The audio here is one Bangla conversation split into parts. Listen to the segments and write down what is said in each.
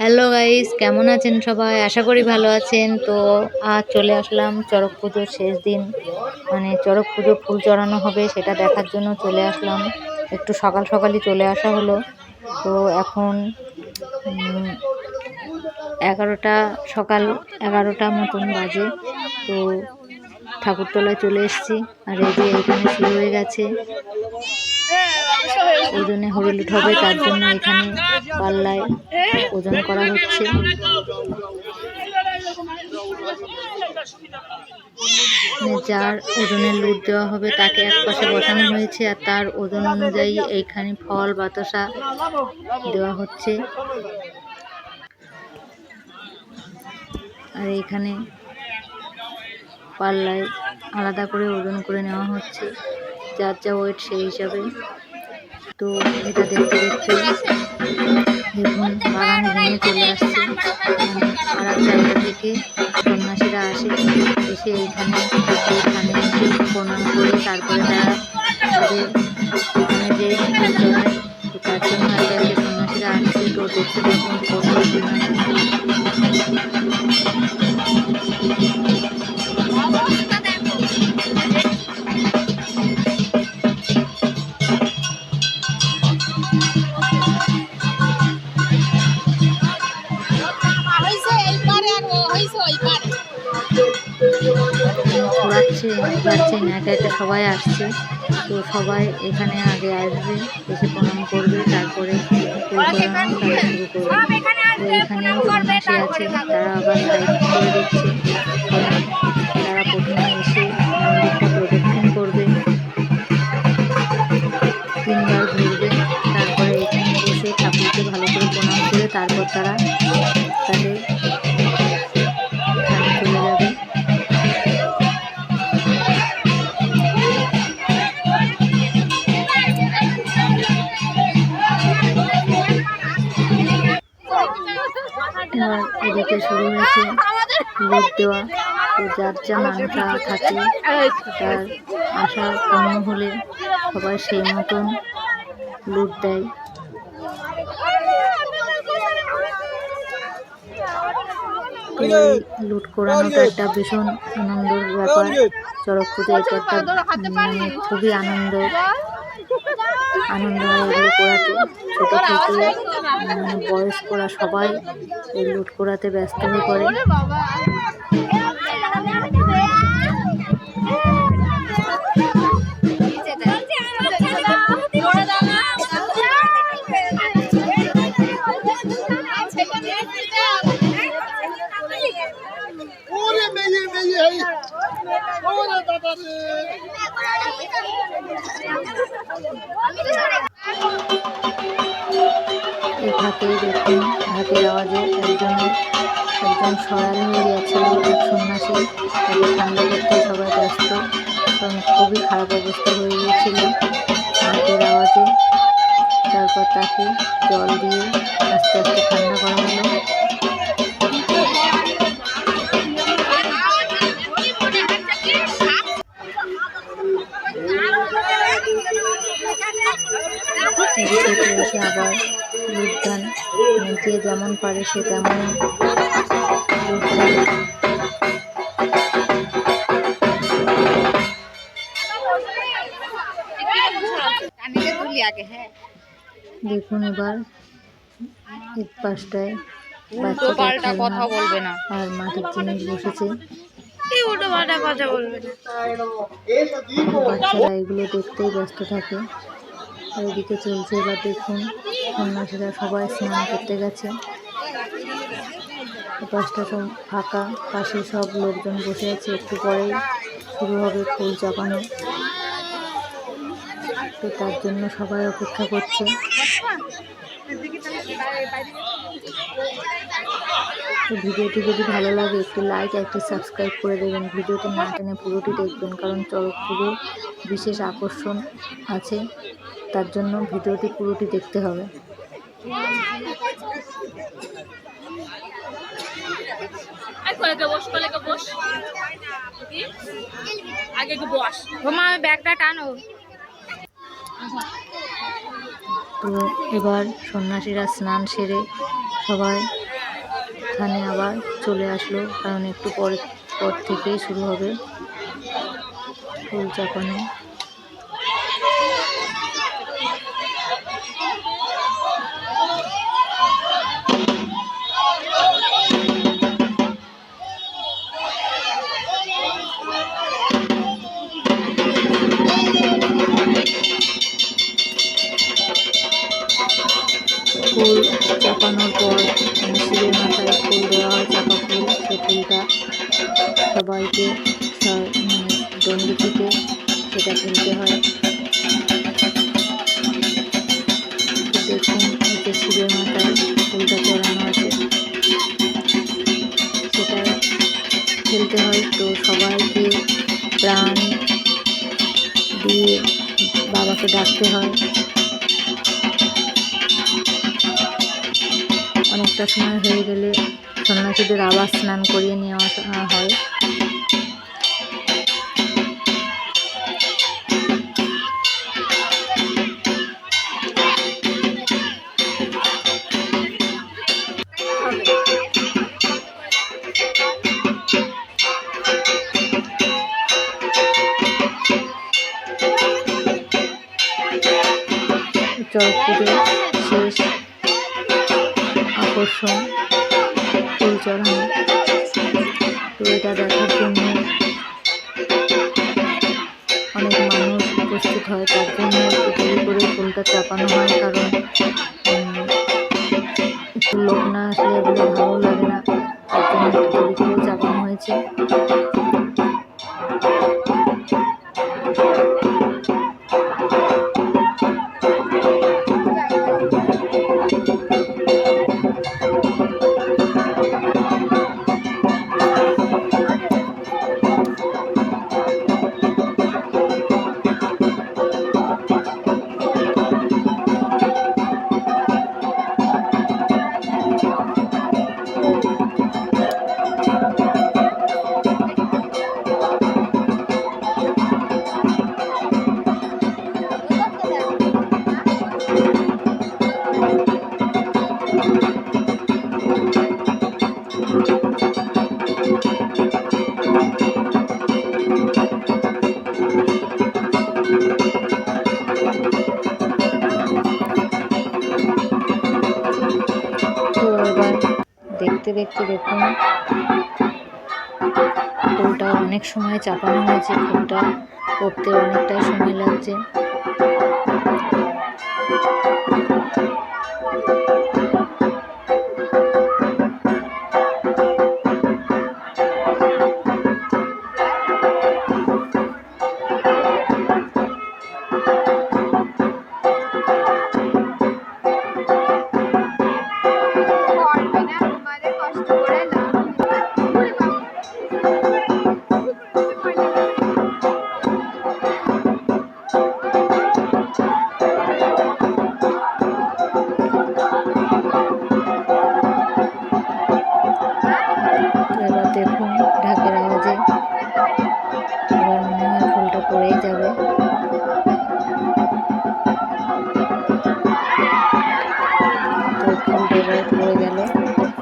হ্যালো গাইস কেমন আছেন সবাই? আশা করি ভালো আছেন। তো আজ চলে আসলাম চড়ক পুজোর শেষ দিন। মানে চড়ক পুজো ফুল চড়ানো হবে, সেটা দেখার জন্য চলে আসলাম। একটু সকাল সকালই চলে আসা হলো। তো এখন এগারোটা, সকাল এগারোটা মতন বাজে। তো ঠাকুরতলায় চলে এসেছি। আর এই যে এখানে শুরু হয়ে গেছে। ওজনে হরিলুট হবে তার জন্য এখানে পাল্লায় ওজন করা হচ্ছে। মানে যার ওজনের লুট দেওয়া হবে, তাকে এক পাশে বসানো হয়েছে, আর তার ওজন অনুযায়ী এইখানে ফল, বাতাসা দেওয়া হচ্ছে। আর এইখানে পাল্লায় আলাদা করে ওজন করে নেওয়া হচ্ছে। যার যা ওয়েট সেই হিসাবে। তো এটা দেখতে দেখতে দেখুন বাগান ভেঙে চলে আসছে। পাড়ার জায়গা থেকে সন্ন্যাসীরা আসে, এসে এইখানে এইখানে প্রণাম করে, তারপরে ঘোরাচ্ছে না একা একা সবাই আসছে। তো সবাই এখানে আগে আসবে এসে প্রণাম করবে তারপরে শুরু করবে। তো এখানে সন্ন্যাসী আছে তারা আবার লাইট করে দিচ্ছে। তারা প্রথমে এসে মন্দিরটা প্রদক্ষিণ করবে। তিনবার ঘুরবে তারপরে এখানে এসে ঠাকুরকে ভালো করে প্রণাম করে তারপর তারা তাদের দেওয়া তো যার যা মানটা থাকে তার আশা পূর্ণ হলে সবাই সেই মতন লুট দেয়। লুট করানোটা একটা ভীষণ আনন্দের ব্যাপার। চড়ক পুজো এটা একটা খুবই আনন্দ আনন্দ করাতে ছোটো থেকে বয়স্করা সবাই এই লুট করাতে ব্যস্ত হয়ে পড়ে। ঢাকেই দেখুন ঢাকের আওয়াজে একজন একজন সরাল হয়ে গেছিল এক সন্ন্যাসী। তাকে ঠান্ডা করতে সবাই ব্যস্ত। কারণ খুবই খারাপ অবস্থা হয়ে গিয়েছিল ঢাকের আওয়াজে। তারপর তাকে জল দিয়ে আস্তে আস্তে ঠান্ডা করা হলো। আবার মানে যে যেমন পারে সে তেমন দেখুন এবার এক পাশটায় বাচ্চাটা কথা বলবে না। আর মাটির জিনিস বসেছে। পাল্টা বাচ্চারা এগুলো দেখতেই ব্যস্ত থাকে। আর এদিকে চলছে এবার দেখুন সন্ন্যাসীরা সবাই স্নান করতে গেছে। পাশটা সব ফাঁকা পাশে সব লোকজন বসে আছে, একটু পরেই শুরু হবে ফুল চাপানো। তো তার জন্য সবাই অপেক্ষা করছে। ভিডিওটি যদি ভালো লাগে, একটু লাইক একটু সাবস্ক্রাইব করে দেবেন। ভিডিওটি না টেনে পুরোটি দেখবেন, কারণ চড়ক পুজো বিশেষ আকর্ষণ আছে। তার জন্য ভিডিওটি পুরোটি দেখতে হবে। ব্যাগটা তো এবার সন্ন্যাসীরা স্নান সেরে সবাই এখানে আবার চলে আসলো, কারণ একটু পরে, পর থেকেই শুরু হবে ফুল চাপানো। ফুল চাপানোর পর শিবের মাথায় ফুল দেওয়া হয়, চাপা ফুল সেই ফুলটা সবাইকে স- মানে দণ্ডি থেকে সেটা ফেলতে হয়। সবাইকে প্রাণ দিয়ে বাবাকে ডাকতে হয়। অনেকটা সময় হয়ে গেলে সন্ন্যাসীদের আবার স্নান করিয়ে নেওয়া হয়। আকর্ষণ ফুল চড়ানো তো এটা দেখার জন্য অনেক মানুষ উপস্থিত হয়, তার জন্য দেরি করে ফুলটা চাপানো হয় কারণ একটু লোক না আসলে ভালো লাগে না, তার জন্য করে চাপানো হয়েছে। দেখতে দেখতে দেখুন। ফুলটা অনেক সময় চাপানো হয়েছে ফুলটা করতে অনেকটা সময় লাগছে।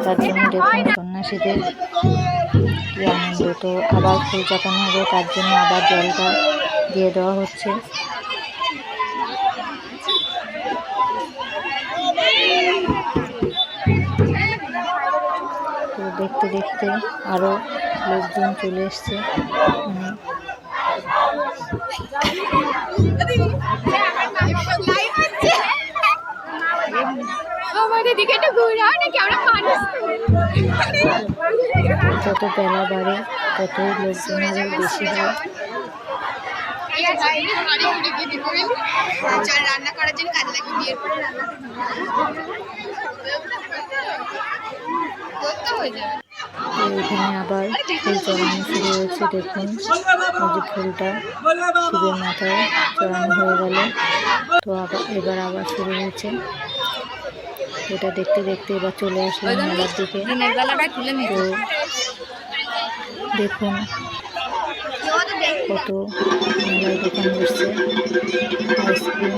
তার জন্য দেখুন সন্ন্যাসীদের কি আনন্দ? তো আবার ফুল চাপানো হবে তার জন্য আবার জলটা দিয়ে দেওয়া হচ্ছে। তো দেখতে দেখতে আরও লোকজন চলে এসছে। মানে আমাদের দিকে একটু ঘুরাও নাকি? আমরা মানুষ। যত বেলা বাড়ে ততই লোকজন বেশি হয়। এখানে আবার ফুল চড়ানো শুরু হয়েছে, দেখুন। যে ফুলটা মাথায় চড়ানো হয়ে গেল। তো আবার এবার আবার শুরু হয়েছে। এটা দেখতে দেখতে এবার চলে আসলাম মেলার দিকে। তো দেখুন কত মেলার দোকান বসছে। আইসক্রিম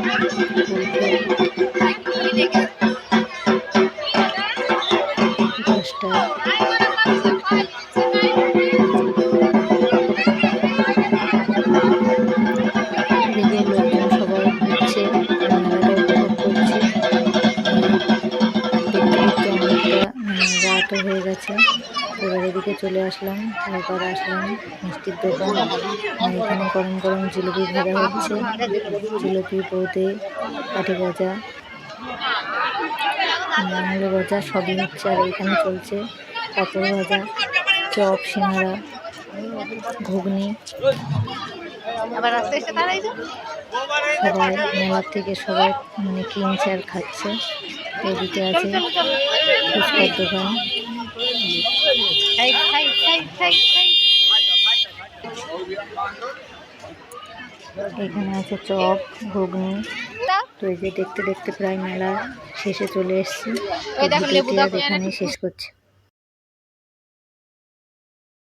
আসলাম তারপর আসলাম মিষ্টির দোকান। আর এখানে গরম গরম জিলিপি ভাজা হচ্ছে। জিলিপি বোঁদে কাঠি গজা বাংলো গজা সবই হচ্ছে আর এখানে চলছে পাপড় ভাজা চপ সিঙ্গারা ঘুগনি। সবাই মেলার থেকে সবাই মানে কিনছে আর খাচ্ছে। এদিকে আছে ফুচকার দোকান। এখানে আছে চপ ঘুগনি। তো এই যে দেখতে দেখতে প্রায় মেলা শেষে চলে এসছি। এখানে শেষ করছি।